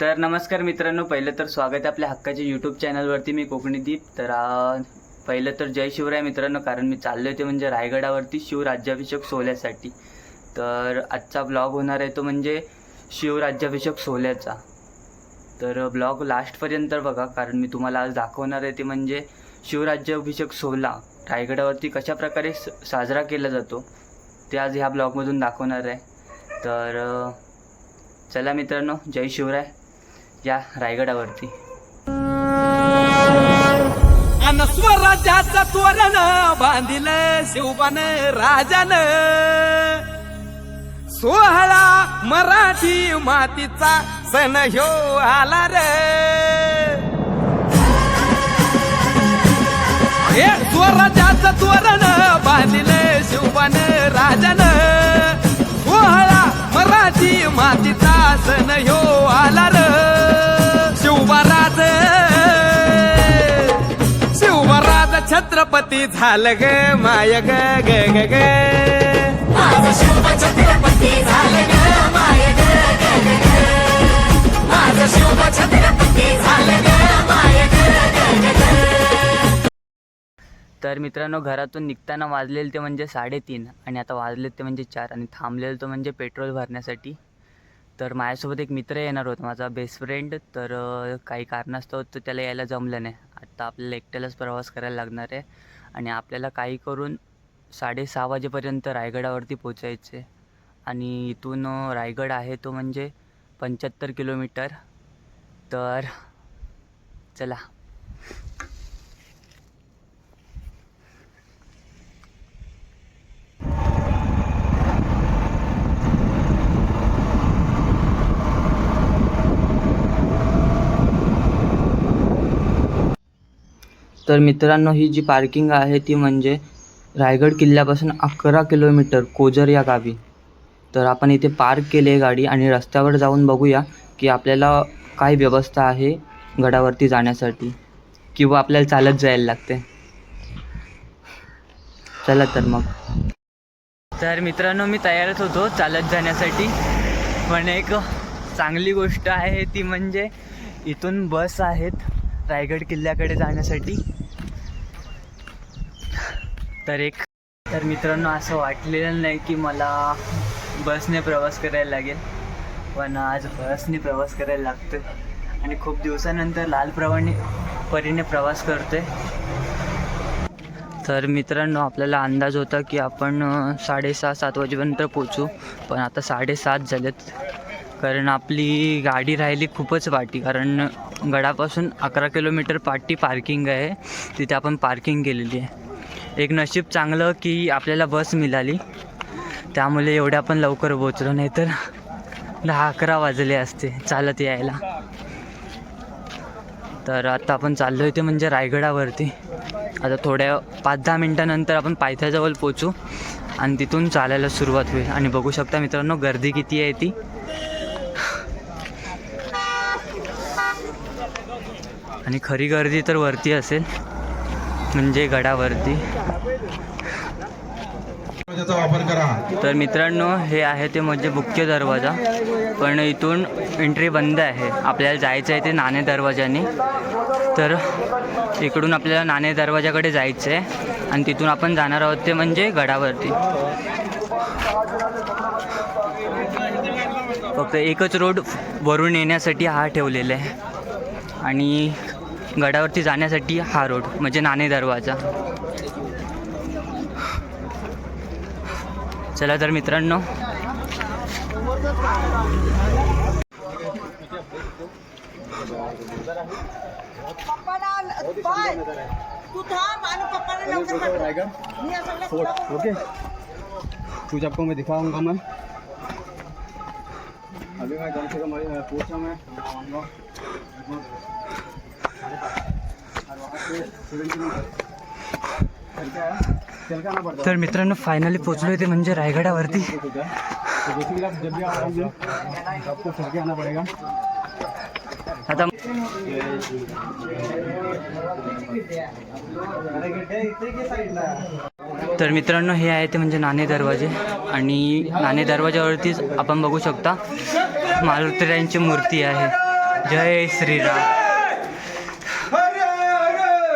तर नमस्कार मित्रांनो पहिलं तर स्वागत आहे आपल्या हक्काच्या यूट्यूब चॅनलवरती मी कोकणीदीप तर पहिलं तर जय शिवराय मित्रांनो कारण मी चाललो होते म्हणजे रायगडावरती शिवराज्याभिषेक सोहळ्यासाठी. तर आजचा ब्लॉग होणार आहे तो म्हणजे शिवराज्याभिषेक सोहळ्याचा. तर ब्लॉग लास्टपर्यंत बघा कारण मी तुम्हाला आज दाखवणार आहे ते म्हणजे शिवराज्याभिषेक सोहळा. रायगडावरती कशा प्रकारे स साजरा केला जातो ते आज ह्या ब्लॉगमधून दाखवणार आहे. तर चला मित्रांनो जय शिवराय. या रायगडावरती. स्वराज्याचा स्वराज्याचं तोरण बांधिल शिवबान राजान. सोहळा मराठी मातीचा सण ह्यो आला रे. हे स्वराज्याचं तोरण बांधिल शिवबान राजान. मराठी मातीचा सण यो आला र. शिवबाराज शिवबाराज छत्रपती झालं ग माय ग ग ग ग. छत्रपती झालं ग माय ग ग ग माझं शिव छत्रपती झालं ग माय ग ग ग. तर मित्रांनो घरातून निघताना वाजलेले ते म्हणजे साडेतीन आणि आता वाजलेत ते म्हणजे चार आणि थांबलेलं तो म्हणजे पेट्रोल भरण्यासाठी. तर माझ्यासोबत एक मित्र येणार होता माझा बेस्ट फ्रेंड तर काही कारणास्तव तर त्याला यायला जमलं नाही. आत्ता आपल्याला एकट्यालाच प्रवास करायला लागणार आहे आणि आपल्याला काही करून साडेसहा वाजेपर्यंत रायगडावरती पोचायचे आणि इथून रायगड आहे तो म्हणजे पंच्याहत्तर किलोमीटर. तर चला. तर मित्रांनो ही जी पार्किंग आहे ती म्हणजे रायगड किल्ल्यापासून अकरा किलोमीटर कोजर या गावी. तर आपण इथे पार्क केली आहे गाडी आणि रस्त्यावर जाऊन बघूया की आपल्याला काय व्यवस्था आहे गडावरती जाण्यासाठी किंवा आपल्याला चालत जायला लागते. चला तर मग. तर मित्रांनो मी तयारच होतो चालत जाण्यासाठी. पण एक चांगली गोष्ट आहे ती म्हणजे इथून बस आहेत. रायगड किल्ल्याकडे जाण्यासाठी. तर एक तर मित्रांनो असं वाटलेलं नाही की मला बसने प्रवास करायला लागेल. पण आज बसने प्रवास करायला लागतोय. आणि खूप दिवसानंतर लाल प्रवाणी परीने प्रवास करतोय. तर मित्रांनो आपल्याला अंदाज होता की आपण साडेसहा सात वाजेपर्यंत पोचू पण आता साडेसात झालेत. कारण आपली गाडी राहिली खूपच पाठी कारण गडापासून अकरा किलोमीटर पाठी पार्किंग आहे तिथे आपण पार्किंग केलेली आहे. एक नशीब चांगलं की आपल्याला बस मिळाली. त्यामुळे एवढ्या आपण लवकर पोचलो नाही तर दहा अकरा वाजले असते चालत यायला. तर आता आपण चाललो आहे ते म्हणजे रायगडावरती. आता थोड्या पाच दहा मिनटानंतर आपण पायथ्याजवळ पोचू आणि तिथून चालायला सुरुवात होईल. आणि बघू शकता मित्रांनो गर्दी किती आहे ती. आणि खरी गर्दी तर वरती असेल म्हणजे गडावरती. तर मित्रांनो हे आहे ते म्हणजे मुख्य दरवाजा. पण इथून एंट्री बंद आहे. आपल्याला जायचं आहे ते नाणे दरवाजाने तर इकडून आपल्याला नाणे दरवाजाकडे जायचं आहे. आणि तिथून आपण जाणार आहोत ते म्हणजे गडावरती. फक्त एकच रोड वरून येण्यासाठी हा ठेवलेला आहे. आणि गडावरती जाण्यासाठी हा रोड म्हणजे नाणे दरवाजा. चला तर मित्रांनो. ओके. कुछ आपको मैं दिखाऊंगा मैं. अभी मैं कम से कम अभी पूछा मैं आऊँगा और वहाँ से सेवन किलोमीटर चल के आया चल के आना पड़ता तर मित्रांनो फायनली पोचलो ते म्हणजे रायगडावरती. आता तर मित्रांनो हे आहे ते म्हणजे नाणे दरवाजे. आणि नाणे दरवाजावरतीच आपण बघू शकता मारुतीरायांची मूर्ती आहे. जय श्रीराम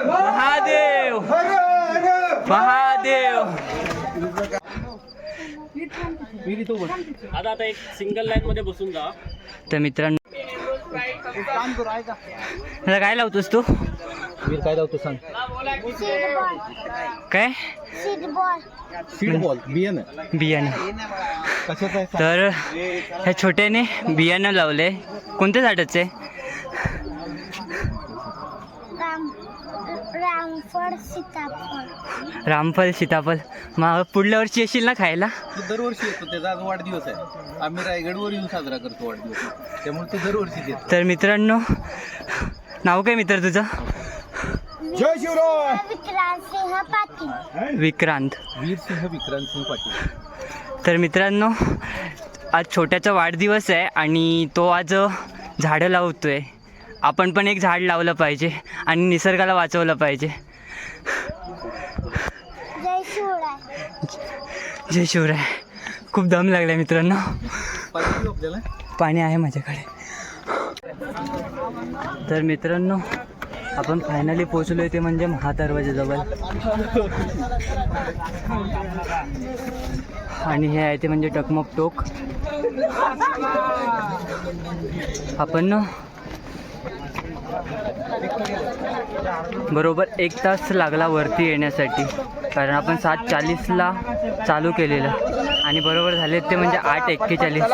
महादेव महादेव. आता आता एक सिंगल लाईन मध्ये बसून जा. तर मित्रांनो काय लावतोस तू? वीर काय लावतो सांग. काय? बियाणं. बियाणं? तर ह्या छोट्याने बियाणं लावलंय. कोणत्या झाडाचं रामफळ सीताफळ. रामफल सीताफल मग पुढल्या वर्षी येशील ना खायला? तो दरवर्षी येतो त्याचा आज वाढदिवस आहे. आम्ही रायगडवर येऊन साजरा करतो वाढदिवस. त्यामुळे तो दरवर्षी येतो. तर मित्रांनो नाव काय मित्र तुझं? जय शिवराय विक्रांत सिंह पाटील. विक्रांत. वीर सिंह विक्रांत सिंह पाटील. तर मित्रांनो आज छोट्याचा वाढदिवस आहे आणि तो आज झाडं लावतोय. आपण पण एक झाड लावलं पाहिजे आणि निसर्गाला वाचवलं पाहिजे. जय शिवराय. खूप दम लागलाय मित्रांनो. पाणी आहे माझ्याकडे. तर मित्रांनो आपण फायनली पोचलो ते म्हणजे महादरवाजाजवळ. आणि हे आहे ते म्हणजे टकमक टोक. आपण ना बरोबर एक तास लागला वरती येण्यासाठी. कारण आपण सात चाळीसला चालू केलेलं. आणि बरोबर झाले ते म्हणजे आठ एक्केचाळीस.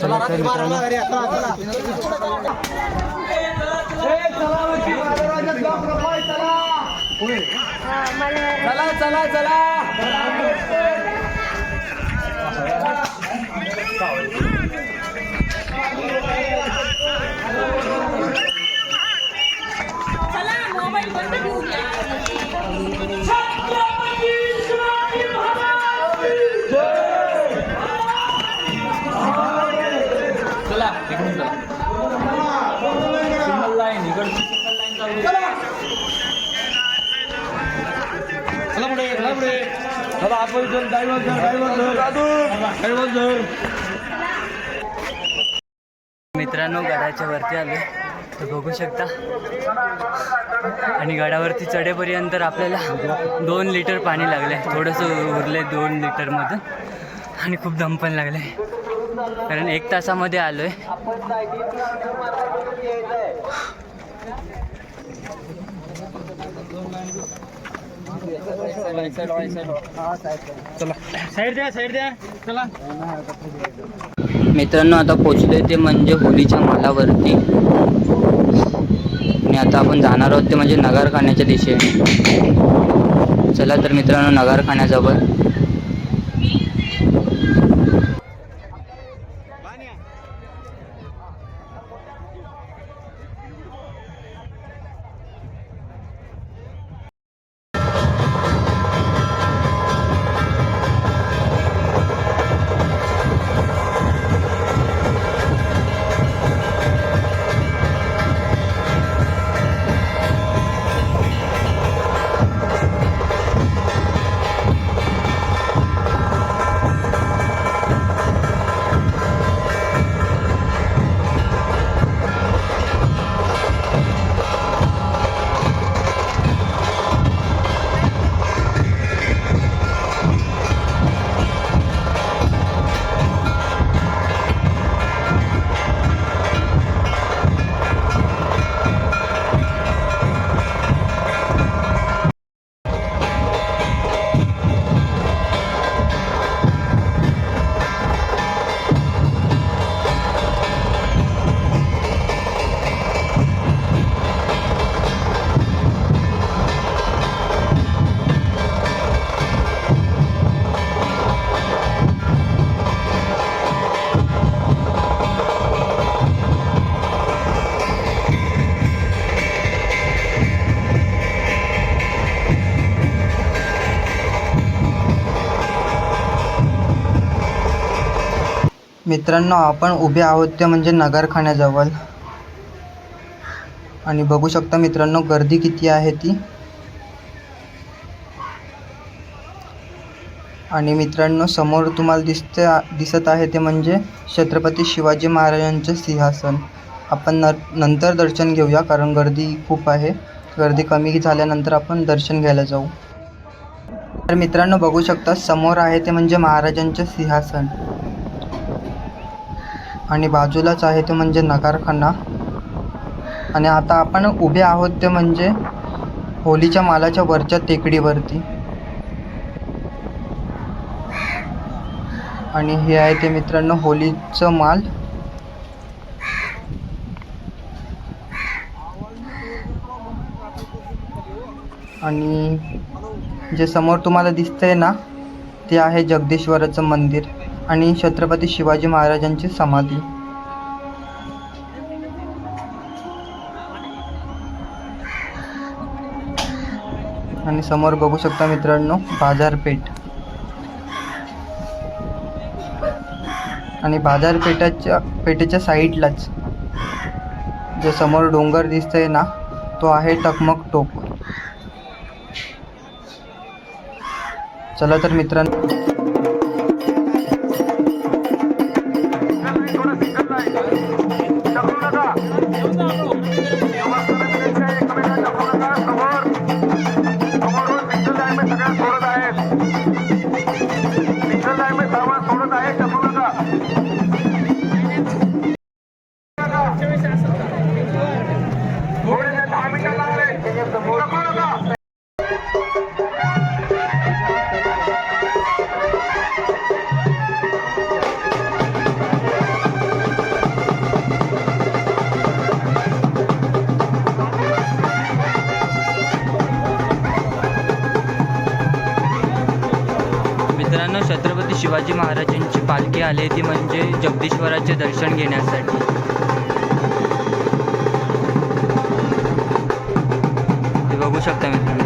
चला. मित्रांनो मित्रांनो गडाच्या वरती आलो तर बघू शकता. आणि गडावरती चढेपर्यंत आपल्याला दोन लिटर पाणी लागले थोडंसं उरले दोन लिटरमधून आणि खूप दम पण लागले कारण एक तासामध्ये आलो आहे मित्रांनो आता पोचले ते म्हणजे होलीच्या मालावरती. आणि आता आपण जाणार आहोत ते म्हणजे नगारखान्याच्या दिशेने. चला तर मित्रांनो नगारखान्याजवळ. मित्रांनो आपण उभे आहोत ते म्हणजे नगरखान्याजवळ. आणि बघू शकता मित्रांनो गर्दी किती आहे ती. आणि मित्रांनो समोर तुम्हाला दिसते दिसत आहे ते म्हणजे छत्रपती शिवाजी महाराजांचे सिंहासन. आपण न नंतर दर्शन घेऊया कारण गर्दी खूप आहे. गर्दी कमी झाल्यानंतर आपण दर्शन घ्यायला जाऊ. तर मित्रांनो बघू शकता समोर आहे ते म्हणजे महाराजांचे सिंहासन. आणि बाजूलाच आहे ते म्हणजे नगारखाना. आणि आता आपण उभे आहोत ते म्हणजे होलीच्या मालाच्या वरच्या टेकडीवरती. आणि हे आहे ते मित्रांनो होलीचं माल. आणि जे समोर तुम्हाला दिसतंय ना ते आहे जगदीश्वराचं मंदिर. आणि छत्रपती शिवाजी महाराजांची समाधी. आणि समोर बघू शकता मित्रांनो बाजारपेठ. आणि बाजारपेठाच्या पेठेच्या साईडलाच जो समोर डोंगर दिसतंय ना तो आहे टकमक टोक. चला तर मित्रांनो शिवाजी महाराजांची पालखी आली ती म्हणजे जगदीश्वराचे दर्शन घेण्यासाठी. ते बघू शकता मित्रांनो.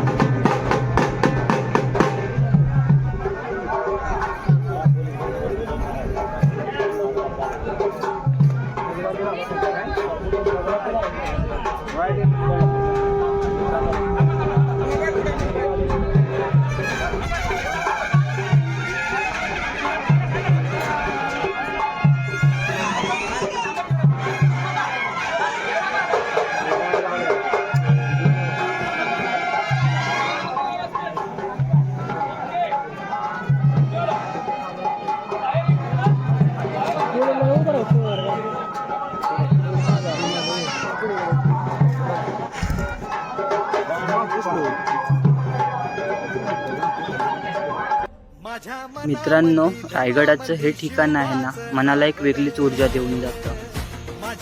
मित्रांनो रायगडाचं हे ठिकाण आहे ना मनाला एक वेगळीच ऊर्जा देऊन जातं.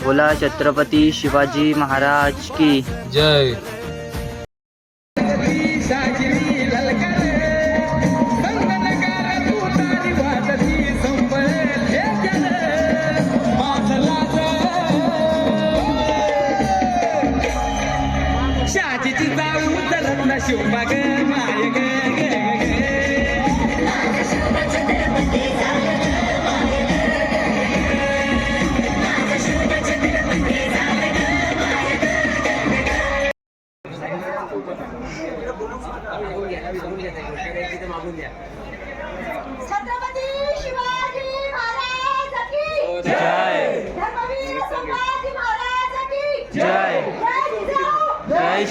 बोला छत्रपती शिवाजी महाराज की. जय. शाजीची जाऊ चलत ना शिवबा ग माय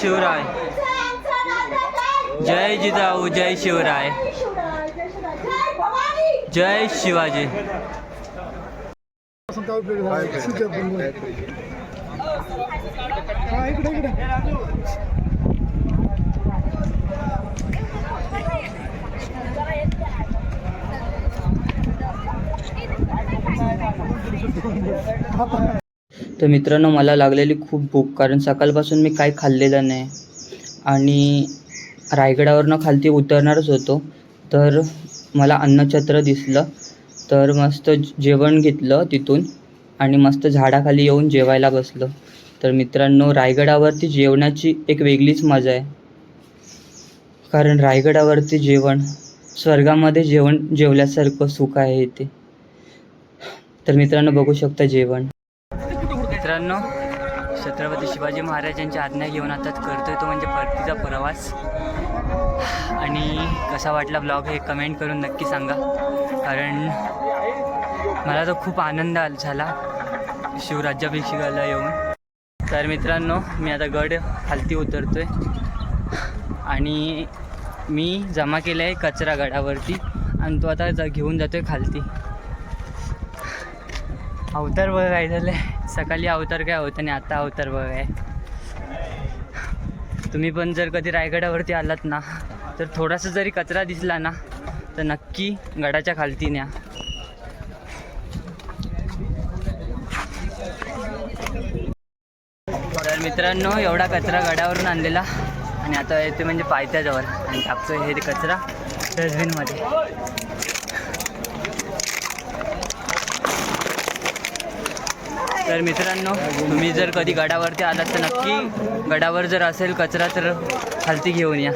शिवराय. जय जिजाऊ जय शिवराय. जय शिवाजी. तर मित्रांनो मला लागलेली खूप भूक कारण सकाळपासून मी काही खाल्लेलं नाही. आणि रायगडावरनं खालती उतरणारच होतो. तर मला अन्नछत्र दिसलं. तर मस्त जेवण घेतलं तिथून आणि मस्त झाडाखाली येऊन जेवायला बसलो. तर मित्रांनो रायगडावरती जेवणाची एक वेगळीच मजा आहे. कारण रायगडावरती जेवण स्वर्गामध्ये जेवण जेवल्यासारखं सुख आहे इथे. तर मित्रांनो बघू शकता जेवण. मित्रांनो छत्रपती शिवाजी महाराजांची आज्ञा घेऊन आता करतोय तो म्हणजे परतीचा प्रवास. आणि कसा वाटला ब्लॉग हे कमेंट करून नक्की सांगा. कारण मला तो खूप आनंद झाला शिवराज्याभिषेकाला येऊन. तर मित्रांनो मी आता गड खालती उतरतोय. आणि मी जमा केला आहे कचरा गडावरती. आणि तो आता ज- घेऊन जातोय खालती. अवतार बघा काय झालं आहे. सकाळी अवतार काय होतं आणि आता अवतार बघा आहे तुम्ही पण जर कधी रायगडावरती आलात ना तर थोडासा जरी कचरा दिसला ना तर नक्की गडाच्या खालती न्या. तर मित्रांनो एवढा कचरा गडावरून आणलेला आणि आता येते म्हणजे पायथ्याजवळ आणि टाकतो हे कचरा डस्टबिनमध्ये. तर मित्रांनो तुम्ही जर कधी गडावरती आलात तर नक्की गडावर जर असेल कचरा तर खालती घेऊन या.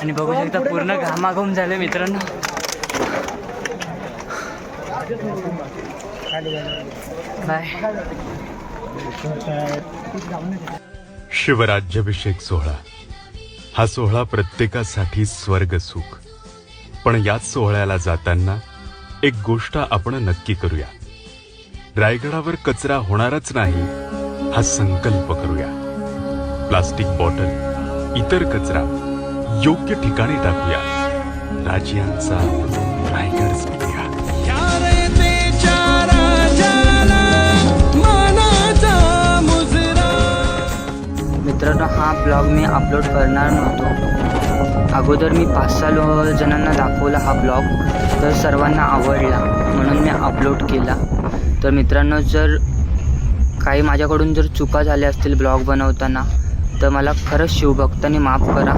आणि बघू शकता पूर्ण घामाघूम झालं मित्रांनो. बाय. शिवराज्याभिषेक सोहळा. हा सोहळा प्रत्येकासाठी स्वर्ग सुख. पण याच सोहळ्याला जाताना एक गोष्ट आपण नक्की करूया. रायगडावर कचरा होणारच नाही हा संकल्प करूया. प्लास्टिक बॉटल इतर कचरा योग्य ठिकाणी टाकूया. राजियांचा रायगड मित्रांनो हा ब्लॉग मी अपलोड करणार नव्हतो. अगोदर मी पाच सहा लो जणांना दाखवला हा ब्लॉग तर सर्वांना आवडला म्हणून मी अपलोड केला. तर मित्रांनो जर काही माझ्याकडून जर चुका झाल्या असतील ब्लॉग बनवताना तर मला खरंच शिवभक्तांनी माफ करा.